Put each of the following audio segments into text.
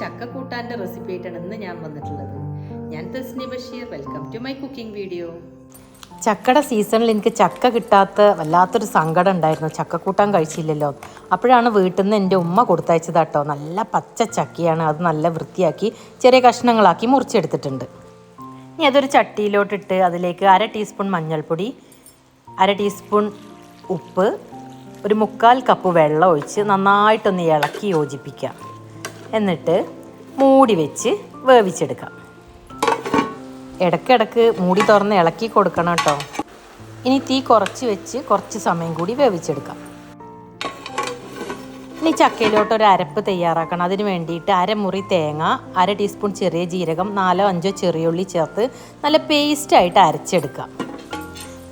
ചക്കക്കൂട്ടാന്റെ recipe ആയിട്ടാണ് ഇന്ന് ഞാൻ വന്നിട്ടുള്ളത്. ഞാൻ Thasni Basheer. Welcome to my cooking video ചക്കയുടെ സീസണിൽ എനിക്ക് ചക്ക കിട്ടാത്ത വല്ലാത്തൊരു സങ്കടം ഉണ്ടായിരുന്നു. ചക്കക്കൂട്ടാൻ കഴിച്ചില്ലല്ലോ. അപ്പോഴാണ് വീട്ടിൽ നിന്ന് എന്റെ ഉമ്മ കൊടുത്തയച്ചത് കേട്ടോ നല്ല പച്ച ചക്കയാണ്. അത് നല്ല വൃത്തിയാക്കി ചെറിയ കഷ്ണങ്ങളാക്കി മുറിച്ചെടുത്തിട്ടുണ്ട്. ഇനി അതൊരു ചട്ടിയിലോട്ടിട്ട് അതിലേക്ക് അര ടീസ്പൂൺ മഞ്ഞൾപ്പൊടി അര ടീസ്പൂൺ ഉപ്പ് ഒരു മുക്കാൽ കപ്പ് വെള്ളം ഒഴിച്ച് നന്നായിട്ടൊന്ന് ഇളക്കി യോജിപ്പിക്കാം എന്നിട്ട് മൂടി വെച്ച് വേവിച്ചെടുക്കാം. ഇടയ്ക്കിടയ്ക്ക് മൂടി തുറന്ന് ഇളക്കി കൊടുക്കണം കേട്ടോ. ഇനി തീ കുറച്ച് വെച്ച് കുറച്ച് സമയം കൂടി വേവിച്ചെടുക്കാം. ഇനി ചക്കയിലോട്ട് ഒരു അരപ്പ് തയ്യാറാക്കണം. അതിന് വേണ്ടിയിട്ട് അരമുറി തേങ്ങ അര ടീസ്പൂൺ ചെറിയ ജീരകം നാലോ അഞ്ചോ ചെറിയുള്ളി ചേർത്ത് നല്ല പേസ്റ്റായിട്ട് അരച്ചെടുക്കാം.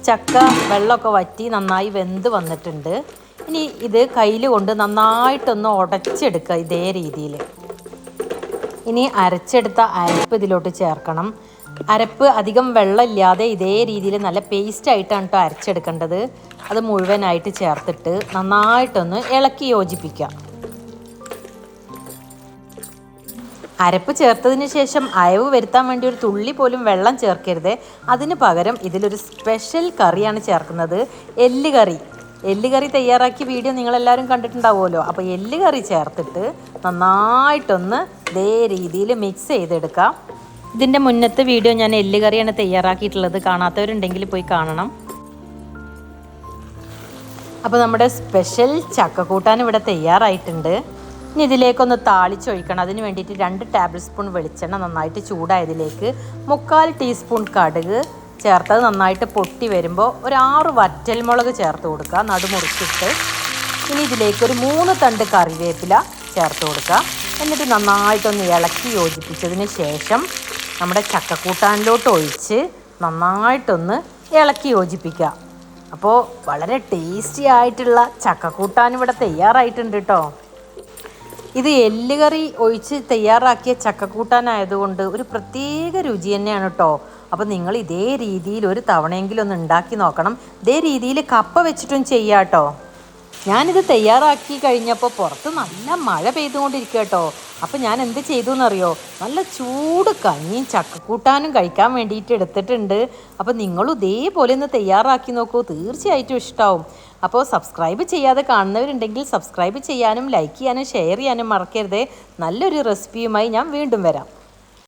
ചക്ക വെള്ളമൊക്കെ വറ്റി നന്നായി വെന്ത് വന്നിട്ടുണ്ട്. ഇനി ഇത് കയ്യിൽ കൊണ്ട് നന്നായിട്ടൊന്ന് ഉടച്ചെടുക്കുക ഇതേ രീതിയിൽ ഇനി അരച്ചെടുത്ത അരപ്പ് ഇതിലോട്ട് ചേർക്കണം. അരപ്പ് അധികം വെള്ളമില്ലാതെ ഇതേ രീതിയിൽ നല്ല പേസ്റ്റ് ആയിട്ടാണ് കേട്ടോ അരച്ചെടുക്കേണ്ടത്. അത് മുഴുവനായിട്ട് ചേർത്തിട്ട് നന്നായിട്ടൊന്ന് ഇളക്കി യോജിപ്പിക്കാം അരപ്പ് ചേർത്തതിന് ശേഷം അയവ് വരുത്താൻ വേണ്ടി ഒരു തുള്ളി പോലും വെള്ളം ചേർക്കരുത്. അതിന് പകരം ഇതിലൊരു സ്പെഷ്യൽ കറിയാണ് ചേർക്കുന്നത്. എല്ല് കറി. എല്ല് കറി തയ്യാറാക്കിയ വീഡിയോ നിങ്ങളെല്ലാവരും കണ്ടിട്ടുണ്ടാവുമല്ലോ. അപ്പോൾ എല്ല് കറി ചേർത്തിട്ട് നന്നായിട്ടൊന്ന് ഇതേ രീതിയിൽ മിക്സ് ചെയ്തെടുക്കാം. ഇതിന്റെ മുന്നത്തെ വീഡിയോ ഞാൻ എല്ല് കറിയാണ് തയ്യാറാക്കിയിട്ടുള്ളത്. കാണാത്തവരുണ്ടെങ്കിൽ പോയി കാണണം. അപ്പോൾ നമ്മുടെ സ്പെഷ്യൽ ചക്കക്കൂട്ടാൻ ഇവിടെ തയ്യാറായിട്ടുണ്ട്. ഇനി ഇതിലേക്കൊന്ന് താളിച്ചൊഴിക്കണം. അതിന് വേണ്ടിയിട്ട് രണ്ട് ടേബിൾ സ്പൂൺ വെളിച്ചെണ്ണ നന്നായിട്ട് ചൂടായതിലേക്ക് മുക്കാൽ ടീസ്പൂൺ കടുക് ചേർത്തത് നന്നായിട്ട് പൊട്ടി വരുമ്പോൾ ഒരു ആറ് വറ്റൽമുളക് ചേർത്ത് കൊടുക്കുക. നടുമുറിച്ചിട്ട് ഇനി ഇതിലേക്ക് ഒരു മൂന്ന് തണ്ട് കറിവേപ്പില ചേർത്ത് കൊടുക്കുക. എന്നിട്ട് നന്നായിട്ടൊന്ന് ഇളക്കി യോജിപ്പിച്ചതിന് ശേഷം നമ്മുടെ ചക്കക്കൂട്ടാനിലോട്ട് ഒഴിച്ച് നന്നായിട്ടൊന്ന് ഇളക്കി യോജിപ്പിക്കുക. അപ്പോൾ വളരെ ടേസ്റ്റി ആയിട്ടുള്ള ചക്കക്കൂട്ടാൻ ഇവിടെ തയ്യാറായിട്ടുണ്ട് കേട്ടോ. ഇത് എല്ലുകറി ഒഴിച്ച് തയ്യാറാക്കിയ ചക്കക്കൂട്ടാനായതുകൊണ്ട് ഒരു പ്രത്യേക രുചി തന്നെയാണ് കേട്ടോ അപ്പോൾ നിങ്ങൾ ഇതേ രീതിയിൽ ഒരു തവണയെങ്കിലും ഒന്ന് ഉണ്ടാക്കി നോക്കണം. ഇതേ രീതിയിൽ കപ്പ വെച്ചിട്ടും ചെയ്യാം കേട്ടോ ഞാനിത് തയ്യാറാക്കി കഴിഞ്ഞപ്പോൾ പുറത്ത് നല്ല മഴ പെയ്തുകൊണ്ടിരിക്കുക കേട്ടോ അപ്പോൾ ഞാൻ എന്ത് ചെയ്തു എന്നറിയോ നല്ല ചൂട് കഞ്ഞിയും ചക്കക്കൂട്ടാനും കഴിക്കാൻ വേണ്ടിയിട്ട് എടുത്തിട്ടുണ്ട്. അപ്പോൾ നിങ്ങൾ ഇതേപോലെ ഒന്ന് തയ്യാറാക്കി നോക്കൂ. തീർച്ചയായിട്ടും ഇഷ്ടമാവും അപ്പോൾ സബ്സ്ക്രൈബ് ചെയ്യാതെ കാണുന്നവരുണ്ടെങ്കിൽ സബ്സ്ക്രൈബ് ചെയ്യാനും ലൈക്ക് ചെയ്യാനും ഷെയർ ചെയ്യാനും മറക്കരുത്. നല്ലൊരു റെസിപ്പിയുമായി ഞാൻ വീണ്ടും വരാം.